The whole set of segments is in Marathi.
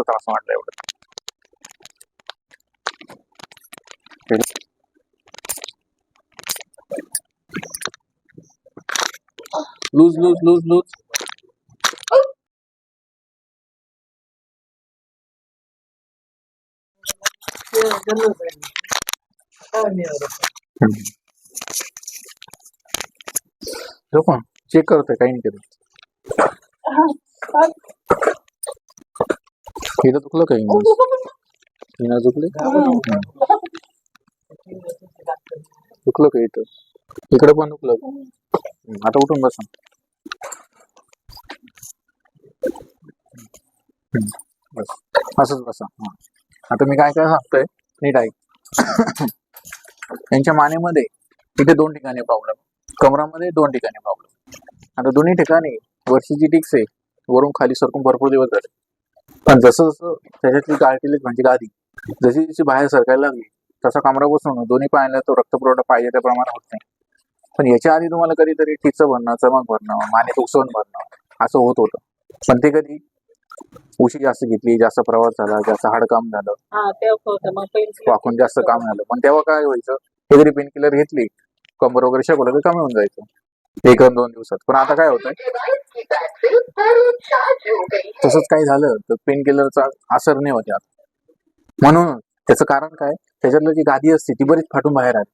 त्रास वाटला एवढं. Loose loose loose loose. पण चेक करतोय काही नाही करत. इथं चुकलं काही हिना दुखले चुकलं? का इथं? इकडे पण दुखलं आता उठून बसा. बस. असंच बसा. हा. आता मी काय काय सांगतोय? नीट आहे त्यांच्या मानेमध्ये इथे दोन ठिकाणी प्रॉब्लेम कमरामध्ये दोन ठिकाणी प्रॉब्लेम आता दोन्ही ठिकाणी वर्षीची टिक्स आहे. वरून खाली सरकून भरपूर दिवस झाले. पण जसं जसं त्याच्यातली कार्टिलेज म्हणजे गादी जशी जशी बाहेर सरकायला लागली तसा कमरा बसून दोन्ही पायाला तो रक्तपुरवठा पाहिजे त्या प्रमाणात होत नाही. पण याच्या आधी तुम्हाला कधीतरी ठिचं भरणं चमक भरणं मानेत उसवून भरणं असं होत होतं. पण ते कधी उशी जास्त घेतली जास्त प्रवास झाला जास्त हाडकाम झालं हा होतं. मग पेन्सिल वाकून जास्त काम झालं. पण तेव्हा काय व्हायचं? हे जरी पेन किलर घेतली कंबर वगैरे शकवलं तर कमी होऊन जायचं. एक दोन दिवसात. पण आता काय होतंय? तसंच काही झालं तर पेन किलरचा असर नाही होत यात. म्हणून त्याचं कारण काय? त्याच्यातलं जी गादी असते ती बरीच फाटून बाहेर आली.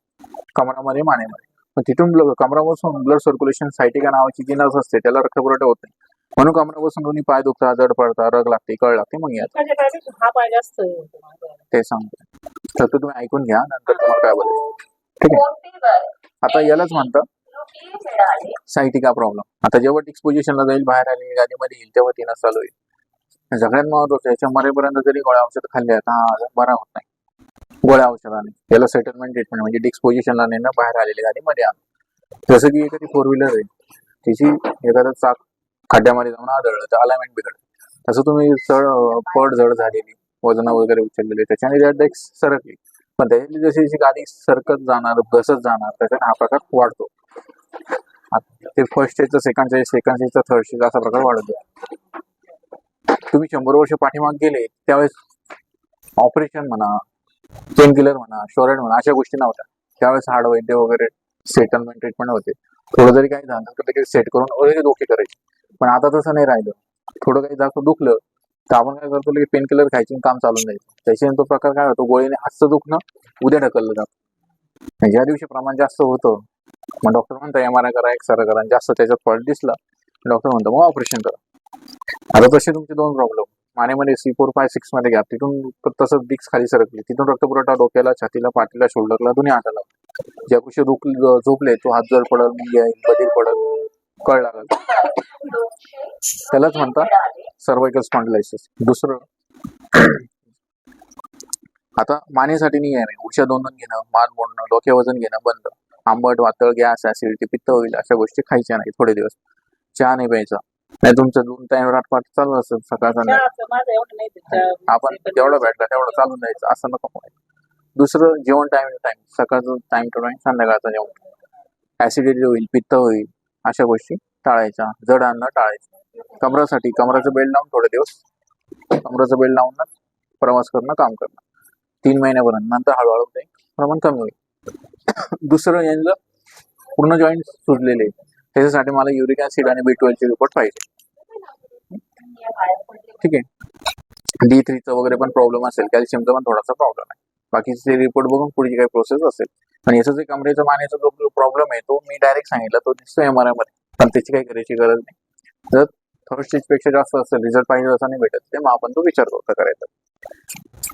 कमरामध्ये मानेमध्ये. पण तिथून कमरापासून ब्लड सर्क्युलेशन सायटिका नावाची जी नस असते त्याला रक्तपुरवठा होत नाही. म्हणून कमरापासून दोन्ही पाय दुखतात जड पडतात रग लागते कळ लागते मग हा माझा. ते सांगतो. तर तुम्ही ऐकून घ्या नंतर तुम्हाला काय बोलेल ठीक आहे. आता यालाच म्हणतात. सायटिका प्रॉब्लेम आता जेव्हा टिक्स जाईल बाहेर आली गादीमध्ये येईल तेव्हा तिनं चालू होईल सगळ्यात महत्वाचं याच्या मरेपर्यंत जरी गोळ्या औषध खाल्ले तर हा आजार बरा होत नाही. गोळ्या औषधाने. याला सेटलमेंट ट्रीटमेंट म्हणजे डिक्स नेणं बाहेर आलेली गाडीमध्ये आण जसं की एखादी फोर व्हीलर आहे तिची एखादं चाक खड्ड्यामध्ये जाऊन आदळलं तर अलायमेंट बिघडतं तसं तुम्ही चढ पड जड झालेली वजन वगैरे उचललेली त्याच्याने त्यात सरकली. पण त्याच्यातली जशी जशी गाडी सरकत जाणार घसत जाणार त्याच्यात हा प्रकार वाढतो. ते फर्स्ट स्टेजचं सेकंड स्टेज सेकंड स्टेजचा थर्ड स्टेज असा प्रकार वाढत जातो तुम्ही शंभर वर्ष पाठीमाग गेले त्यावेळेस ऑपरेशन म्हणा पेन किलर म्हणा शोरेड म्हणा अशा गोष्टी नव्हत्या. त्यावेळेस हाड वैद्य वगैरे सेटलमेंट ट्रीटमेंट होते. थोडं जरी काही झालं तर लगेच सेट करून वगैरे डोके करायचे. पण आता तसं नाही राहिलं. थोडं काही जास्त दुखलं तर आपण काय करतो लगेच पेन किलर खायचे काम चालून जायचं. त्याच्याने तो प्रकार काय होतो गोळीने आजचं दुखणं उद्या ढकललं जातं. ज्या दिवशी प्रमाण जास्त होतं मग डॉक्टर म्हणता एम आर आय करा एक्सरे करा. आणि जास्त त्याच्यात फॉल्ट दिसला डॉक्टर म्हणतो मग ऑपरेशन करा. आता तसे तुमचे दोन प्रॉब्लेम मानेमध्ये सी फोर फाय सिक्समध्ये घ्या तिथून तसं तसंच डिक्स खाली सरकली. तिथून रक्तपुरवठा डोक्याला छातीला पाठीला शोल्डरला दोन्ही हाताला. ज्या कुशी दुख झोपले तो हात जर पडल मुंगी पडल कळ लागल त्यालाच म्हणतात सर्वायकल स्पॉन्डलायसिस दुसरं आता मानेसाठी नाही आहे उशा दोन दोन घेणं मान मोडणं डोके वजन घेणं बंद. आंबट वातळ गॅस ऍसिडिटी पित्त होईल अशा गोष्टी खायच्या नाही थोडे दिवस. चहा नाही प्यायचा. नाही तुमचं दोन टाइम राटपाट चालू असेल सकाळ संध्याकाळ. आपण जेवढं भेटलं तेवढं चालून जायचं असं नको. दुसरं जेवण टाइम टू टाइम सकाळचं टाइम टू टाइम संध्याकाळचं जेवण. ऍसिडिटी होईल पित्त होईल अशा गोष्टी टाळायच्या जड अन्न टाळायचं. कमरासाठी कमराचं बेल्ट लावून थोडे दिवस. कमराचं बेल्ट लावूनच प्रवास करणं काम करणं. तीन महिन्यापर्यंत नंतर हळूहळू ते प्रमाण कमी होईल. दुसरं यांचं पूर्ण जॉईंट सुजलेले त्याच्यासाठी मला युरिक ऍसिड आणि बी चे रिपोर्ट पाहिजे. ठीक आहे. डी थ्रीचा वगैरे पण प्रॉब्लेम असेल. कॅल्शियमचा पण थोडासा प्रॉब्लेम आहे. बाकीचे रिपोर्ट बघून पुढची काही प्रोसेस असेल. पण याचा जे कमरेचा मानेचा जो प्रॉब्लेम आहे तो मी डायरेक्ट सांगितला तो दिसतो एम आर आयमध्ये. पण त्याची काही करायची गरज नाही. जर थर्ड स्टेजपेक्षा जास्त असेल रिझल्ट पाहिजे असा नाही भेटत ते मग आपण तो विचार करतो करायचा.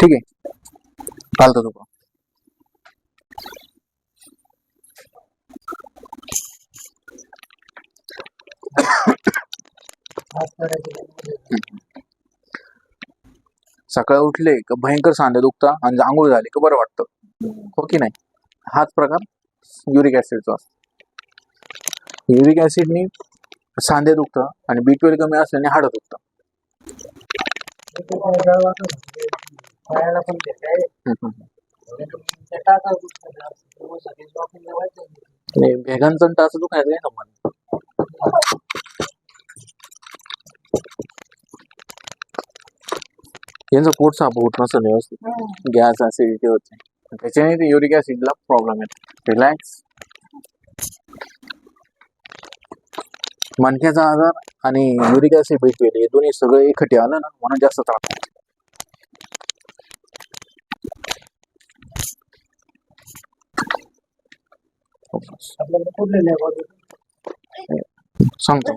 ठीक आहे. चालतं तुला सकाळी उठले का भयंकर सांधे दुखता आणि आंघोळ झाली का बरं वाटतं. हो की नाही? हाच प्रकार युरिक ऍसिडचा असतो. युरिक ऍसिडनी सांधे दुखतं आणि बी ट्वेल्व कमी असल्याने हाडं दुखतं पायाला नाही. टाच दुखायचं आहे ना यांचं पोट साफ होत नसेल व्यवस्थित. गॅस ऍसिडिटी होते. त्याच्याने ते युरिक ऍसिडला प्रॉब्लेम येतो. रिलॅक्स मणक्याचा आजार आणि युरिक ऍसिड बीपी हे दोन्ही सगळं एकटी आलं ना म्हणून जास्त त्रास होतो. सांगतो.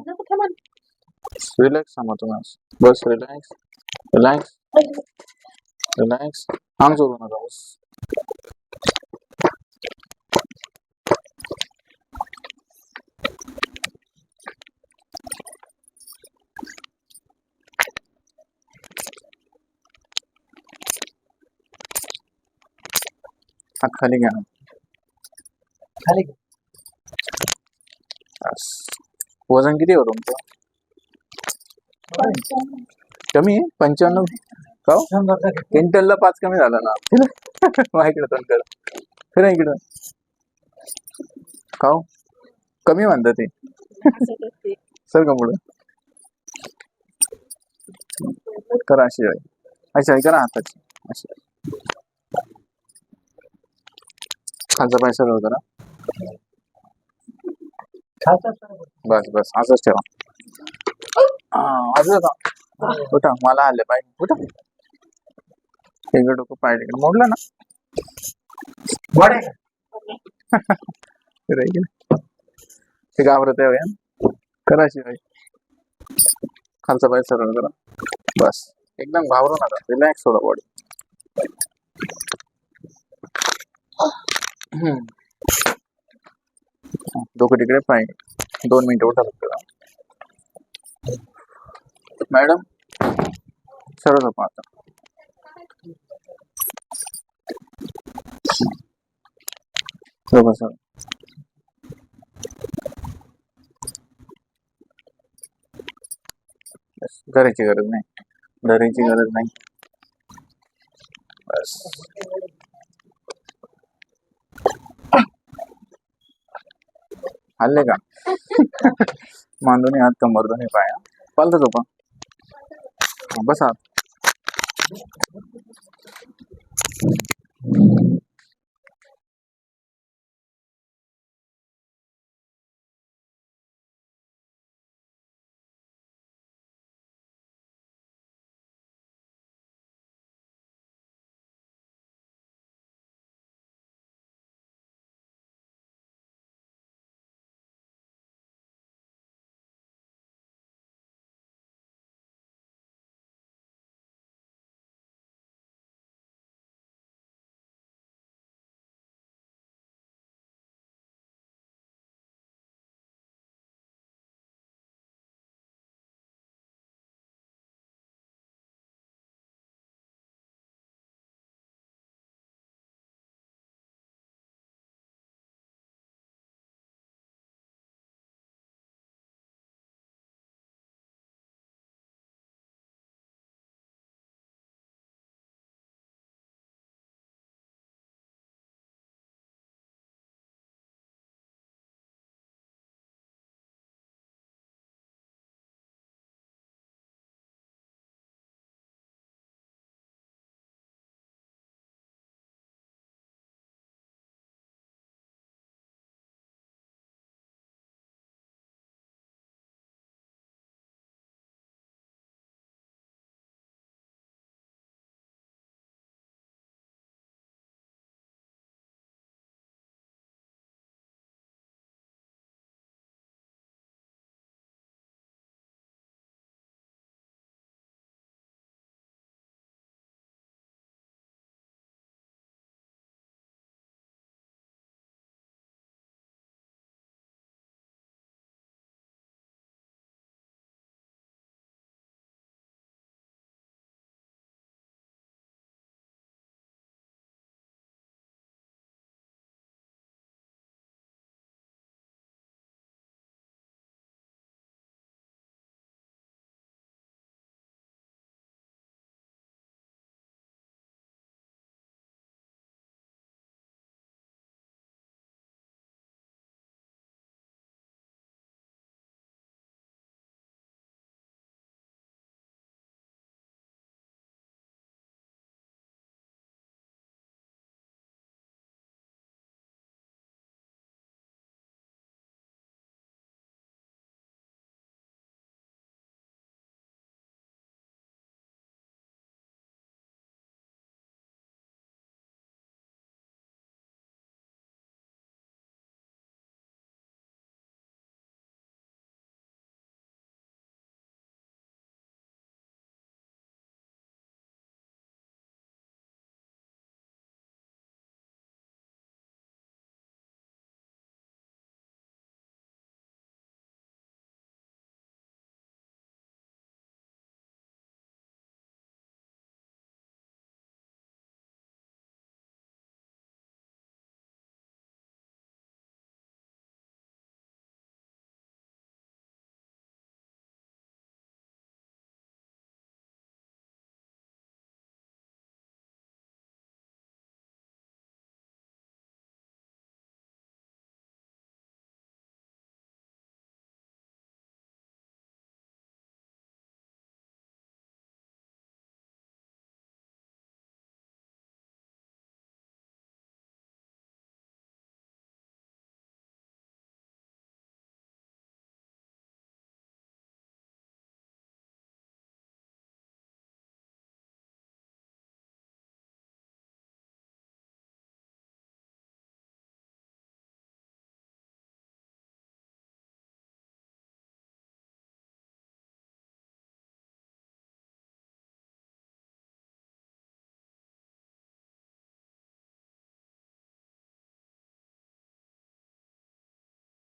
रिलॅक्स सांगा तुम्ही. बस रिलॅक्स रिलॅक्स रिलॅक्स अंग जोडू नका बस. खाली घ्या. खाली घे. बस वजन किती हो तुमचं? कमी आहे? पंच्याण्णव? का हो? क्विंटलला पाच कमी झालं ना. इकडं तोंड कर. फिरा इकडं. का हो? कमी म्हणतात ते. सर का पुढं? करा अशी आहे अशी आहे करा हाताची. अशी. खालचा पाय सरळ करा. बस बस. असंच ठेवा. हा असं का उठा मला आले पाहिजे उठा. इकडं डोकं पाय तिकडे मोडलं ना? वाढ आहे का? फिरा इकडे ते घाबरत आहे करा शिवाय. खालचा पाय सरळ करा. बस. एकदम घाबरू नका. रिलॅक्स थोडा बॉडी डोकं तिकडे पाहिजे दोन मिनिटं उठा फक्त मॅडम? सरळ झोपा आता. झोपा सर धरायची गरज नाही. धरायची गरज नाही. बस. हल्ले का? मान मांडून हात कंबर दोन्ही पाया. पालतं झोपा. हा, बसा.